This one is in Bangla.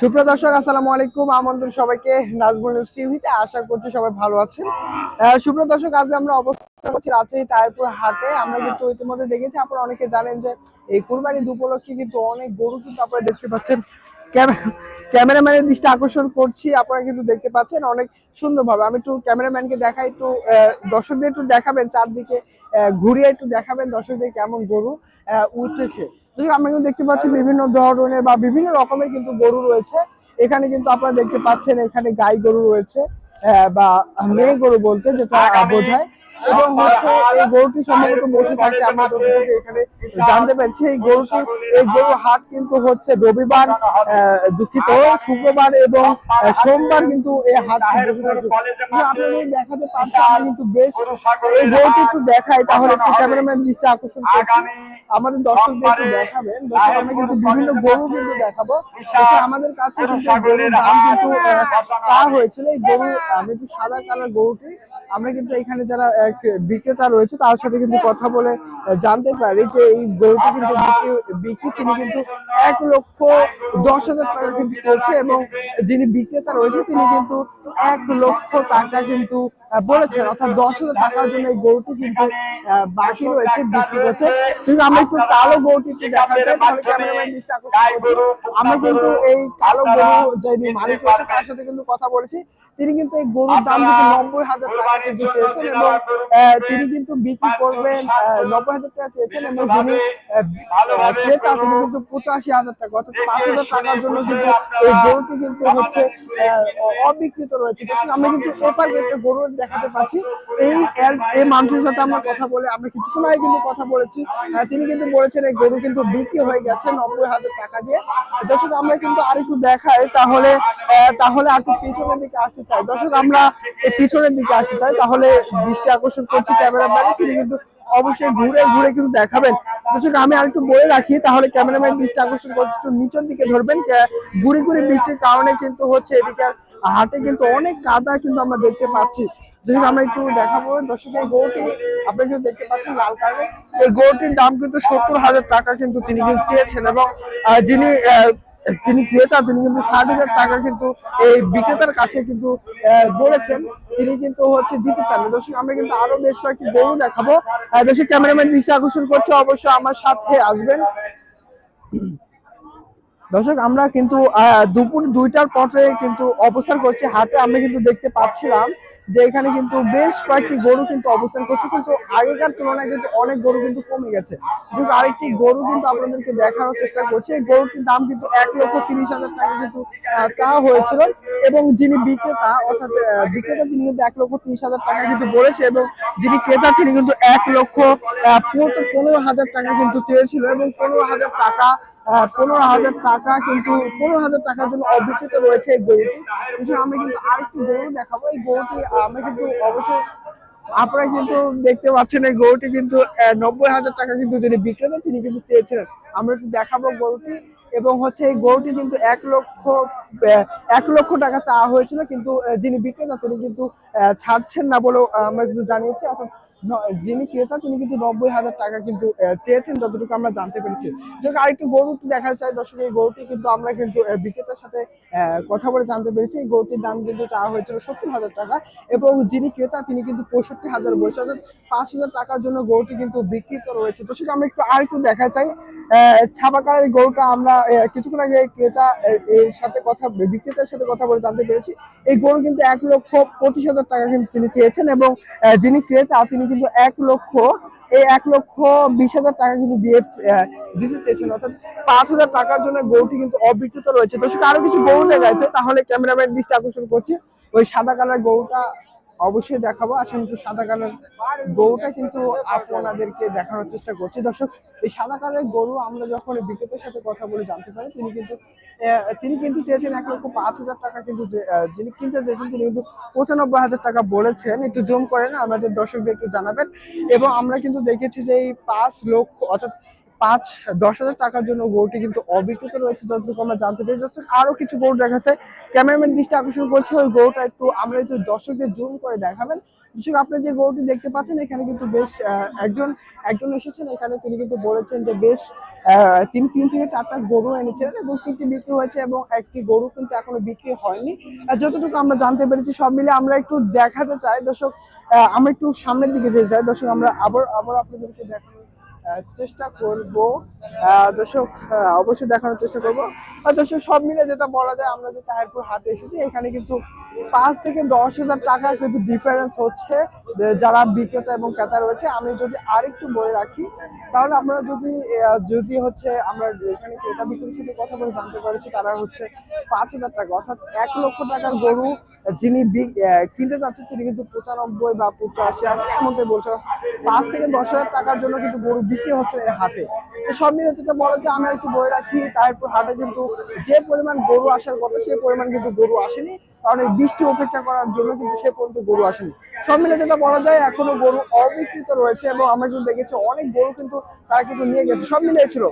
সুপ্রিয় দর্শক, আসসালামু আলাইকুম। আমন্ত্রণ সবাইকে নাজমুল নিউজ টিভিতে। আশা করছি সবাই ভালো আছেন। সুপ্রিয় দর্শক, আজ আমরা অবস্থান করছি রাজশাহী তারপুর হাটে। আমরা কিন্তু ইতিমধ্যে দেখেছি, আপনারা অনেকে জানেন যে এই কুরবানি উপলক্ষে কিন্তু অনেক গরু কিন্তু আপনারা দেখতে পাচ্ছেন। ক্যামে- ক্যামেরাম্যানের দৃষ্টি আকর্ষণ করছি, আপনারা কিন্তু দেখতে পাচ্ছেন অনেক সুন্দরভাবে। আমি একটু ক্যামেরাম্যানকে দেখাই, একটু দর্শকদের একটু দেখাবেন চারদিকে ঘুরিয়ে একটু দেখাবেন দর্শকদের কেমন গরু উঠেছে। আমরা কিন্তু দেখতে পাচ্ছি বিভিন্ন ধরনের বা বিভিন্ন রকমের কিন্তু গরু রয়েছে। এখানে কিন্তু আপনারা দেখতে পাচ্ছেন এখানে গাই গরু রয়েছে আহ, বা মেয়ে গরু বলতে যেটা বোঝায়। এবং হচ্ছে এই গরুটি সম্ভবত বসে থাকে আমরা যতটুকু এখানে জানতে পারছি, এই গরুটি, এই গরু হাট কিন্তু হচ্ছে রবিবার দুঃখিত, শুক্রবার এবং সোমবার কিন্তু এই হাট আপনাদের দেখাতে পাচ্ছি আমি কিন্তু বেশ, এই গরুটি একটু দেখাই, তাহলে একটু ক্যামেরাম্যান দৃষ্টি আকর্ষণ করছি। আমাদের দর্শকদের একটু দেখাবেন, দর্শক, আমরা কিন্তু বিভিন্ন গরু কিন্তু দেখাবো। আমাদের কাছে কিন্তু গরুর দাম কিন্তু চাওয়া হয়েছিল, এই গরু আমি একটু সাদা কালার গরুটি। আমরা কিন্তু এখানে যারা, এক বিক্রেতা রয়েছে, তার সাথে কিন্তু কথা বলে জানতে পারি যে এই গরুটি কিন্তু বিক্রি- তিনি কিন্তু এক লক্ষ দশ হাজার টাকা কিন্তু চলছে এবং যিনি বিক্রেতা রয়েছে, তিনি কিন্তু এক লক্ষ টাকা কিন্তু বলেছেন অর্থাৎ দশ হাজার টাকার জন্য এই গরুটি কিন্তু বাকি রয়েছে বিক্রি করতে। কিন্তু আমরা একটু কালো গরুটি একটু দেখা যায় তাহলে ক্যামেরাম্যান আমরা কিন্তু এই কালো গরু যিনি মালিক রয়েছে তার সাথে কিন্তু কথা বলেছি। তিনি কিন্তু এই গরুর দাম কিন্তু নব্বই হাজার টাকা কিন্তু চেয়েছেন এবং তিনি কিন্তু বিক্রি করবেন নব্বই হাজার টাকা চেয়েছেন এবং আহ, ক্রেতা তিনি কিন্তু পঁচাশি হাজার টাকা অর্থাৎ পাঁচ হাজার টাকার জন্য কিন্তু এই গরুটি কিন্তু হচ্ছে অবিকৃত রয়েছে। আমরা কিন্তু এপার একটা গরু দেখাতে পাচ্ছি এই এই মানুষের সাথে আমরা কথা বলে আমরা কিছুক্ষণ আগে কিন্তু কথা বলেছি। তিনি কিন্তু বলেছেন এই গরু কিন্তু বিক্রি হয়ে গেছে নব্বই হাজার টাকা দিয়ে। দর্শক, আমরা কিন্তু আর একটু দেখাই, তাহলে তাহলে আর একটু পিছনের দিকে আসতে চাই। দর্শক, আমরা পিছনের দিকে আসতে চাই, তাহলে দৃষ্টি আকর্ষণ করছি ক্যামেরাম্যান, তিনি কিন্তু অবশ্যই ঘুরে ঘুরে কিন্তু দেখাবেন। দর্শক, আমি আর একটু বলে রাখি, তাহলে ক্যামেরাম্যান দৃষ্টি আকর্ষণ করছি, একটু নিচের দিকে ধরবেন। ঘুরে ঘুরে বৃষ্টির কারণে কিন্তু হচ্ছে এদিকে হাটে কিন্তু অনেক কাদা কিন্তু আমরা দেখতে পাচ্ছি। যেহেতু আমরা একটু দেখাবো দর্শকের গরুটি, আপনি কিন্তু দেখতে পাচ্ছেন লাল কালারের, এই গরুটির দাম কিন্তু সত্তর হাজার টাকা কিন্তু তিনি কিন্তু চেয়েছেন এবং যিনি যিনি ক্রেতা, তিনি কিন্তু ষাট হাজার টাকা কিন্তু এই বিক্রেতার কাছে কিন্তু বলেছেন। তিনি কিন্তু হচ্ছে দিতে চান। দর্শক, আমরা কিন্তু আরও বেশ কয়েকটি গরু দেখাবো। দর্শক, ক্যামেরাম্যান দৃষ্টি আকর্ষণ করছে, অবশ্যই আমার সাথে আসবেন। দর্শক, আমরা কিন্তু দুপুর দুইটার পরে কিন্তু অবস্থান করছি। হাটে আমরা কিন্তু দেখতে পাচ্ছিলাম যে এখানে কিন্তু বেশ কয়েকটি গরু কিন্তু অবস্থান করছে, কিন্তু আগেকার তুলনায় কিন্তু অনেক গরু কিন্তু কমে গেছে। কিন্তু আরেকটি গরু কিন্তু আপনাদেরকে দেখানোর চেষ্টা করছে, এই গরুটির দাম কিন্তু এক লক্ষ তিরিশ হাজার টাকা কিন্তু চাওয়া হয়েছিল এবং যিনি বিক্রেতা, অর্থাৎ বিক্রেতা তিনি কিন্তু এক লক্ষ তিরিশ হাজার টাকা কিন্তু বলেছে এবং যিনি ক্রেতা তিনি কিন্তু এক লক্ষ পনেরো- হাজার টাকা কিন্তু চেয়েছিল এবং পনেরো হাজার টাকা পনেরো হাজার টাকা কিন্তু, পনেরো হাজার টাকার জন্য অবিকৃত রয়েছে এই গরুটি। এছাড়া আমরা কিন্তু আরেকটি গরু দেখাবো। এই গরুটি আমরা কিন্তু অবশ্যই আপনারা কিন্তু দেখতে পাচ্ছেন এই গরুটি কিন্তু নব্বই হাজার টাকা কিন্তু যিনি বিক্রেতা, তিনি কিন্তু চেয়েছিলেন আমরা একটু দেখাবো গরুটি। এবং হচ্ছে এই গরুটি কিন্তু এক লক্ষ এক লক্ষ টাকা চাওয়া হয়েছিল, কিন্তু যিনি বিক্রেতা, তিনি কিন্তু ছাড়ছেন না বলেও আমরা কিন্তু জানিয়েছি। অর্থাৎ যিনি ক্রেতা, তিনি কিন্তু নব্বই হাজার টাকা কিন্তু চেয়েছেন, যতটুকু আমরা জানতে পেরেছি। যদি আরেকটু গরু দেখা যায়। দর্শক, এই গরুটি কিন্তু আমরা কিন্তু বিক্রেতার সাথে কথা বলে জানতে পেরেছি। এই গরুটির দাম কিন্তু চাওয়া হয়েছিল সত্তর হাজার টাকা এবং যিনি ক্রেতা, তিনি কিন্তু পঁয়ষট্টি হাজার বলছে অর্থাৎ পাঁচ হাজার টাকার জন্য গরুটি কিন্তু বিক্রিত রয়েছে। দর্শক, আমরা একটু আর একটু দেখা চাই ছাপাকার এই গরুটা আমরা কিছুক্ষণ আগে ক্রেতা এর সাথে কথা, বিক্রেতার সাথে কথা বলে জানতে পেরেছি। এই গরু কিন্তু এক লক্ষ পঁচিশ হাজার টাকা কিন্তু তিনি চেয়েছেন এবং যিনি ক্রেতা, তিনি কিন্তু এক লক্ষ এই এক লক্ষ বিশ হাজার টাকা কিন্তু দিয়ে দিতে চেয়েছেন। অর্থাৎ পাঁচ হাজার টাকার জন্য গরুটি কিন্তু অবিকৃত রয়েছে। দর্শক, আরও কিছু গরু দেখা যাচ্ছে তাহলে ক্যামেরাম্যান দৃষ্টি আকর্ষণ করছি। ওই সাদা কালার গরুটা অবশ্যই দেখাবো। আসলে একটু সাদা কালার গরুটা কিন্তু আপনাদেরকে দেখানোর চেষ্টা করছি। দর্শক, এই সাদা কালারের গরু আমরা যখন বিক্রেতার সাথে কথা বলে জানতে পারি, তিনি কিন্তু তিনি কিন্তু চেয়েছেন এক লক্ষ পাঁচ হাজার টাকা কিন্তু যিনি কিনতে চেয়েছেন, তিনি কিন্তু পঁচানব্বই হাজার টাকা বলেছেন। একটু জুম করেন, আমাদের দর্শকদের একটু জানাবেন। এবং আমরা কিন্তু দেখেছি যে এই পাঁচ লক্ষ, অর্থাৎ পাঁচ দশ হাজার টাকার জন্য গরুটি কিন্তু অবিকৃত রয়েছে যতটুকু আমরা জানতে পেরে যাচ্ছি। আরও কিছু গরু দেখা যাচ্ছে। ক্যামেরাম্যান দৃষ্টি আকর্ষণ করছে ওই গরুটা একটু আমরা একটু দর্শকদের জুম করে দেখাবেন। দর্শক আপনি যে গরুটি দেখতে পাচ্ছেন এখানে কিন্তু বেশ একজন একজন এসেছেন। এখানে তিনি কিন্তু বলেছেন যে বেশ তিনি তিন থেকে চারটা গরু এনেছিলেন এবং তিনটি বিক্রি হয়েছে এবং একটি গরু কিন্তু এখনও বিক্রি হয়নি। যতটুকু আমরা জানতে পেরেছি সব মিলে আমরা একটু দেখাতে চাই। দর্শক আমরা একটু সামনের দিকে যেতে চাই। দর্শক আমরা আবার আবার আপনাদেরকে দেখানোর আহ, চেষ্টা করব। দর্শক অবশ্যই দেখানোর চেষ্টা করব। আর দর্শক, সব মিলে যেটা বলা যায়, আমরা যে তাহিরপুর হাটে এসেছি, এখানে কিন্তু পাঁচ থেকে দশ হাজার টাকা কিন্তু ডিফারেন্স হচ্ছে যারা বিক্রেতা এবং ক্রেতা রয়েছে। আমি যদি আরেকটু বলে রাখি, তাহলে আমরা যদি যদি হচ্ছে আমরা এখানে ক্রেতা বিক্রেতার সাথে কথা বলে জানতে পারছি, তারা হচ্ছে পাঁচ হাজার টাকা, অর্থাৎ এক লক্ষ টাকার গরু যিনি কিনতে চাচ্ছেন, তিনি কিন্তু পঁচানব্বই বা পঁচাশি এমনটাই বলছে। পাঁচ থেকে দশ হাজার টাকার জন্য কিন্তু গরু বিক্রি হচ্ছে এই হাটে। সব মিলে যেটা বলে যে, আমরা একটু বলে রাখি, তারপর হাটে কিন্তু যে পরিমাণ গরু আসার কথা, সেই পরিমাণ কিন্তু গরু আসেনি। কারণ এই বৃষ্টি অপেক্ষা করার জন্য কিন্তু সে পর্যন্ত গরু আসেনি। সব মিলে যেটা বলা যায়, এখনও গরু অবিকৃত রয়েছে এবং আমরা কিন্তু দেখেছি অনেক গরু কিন্তু তারা কিন্তু নিয়ে গেছে। সব মিলে ছিল।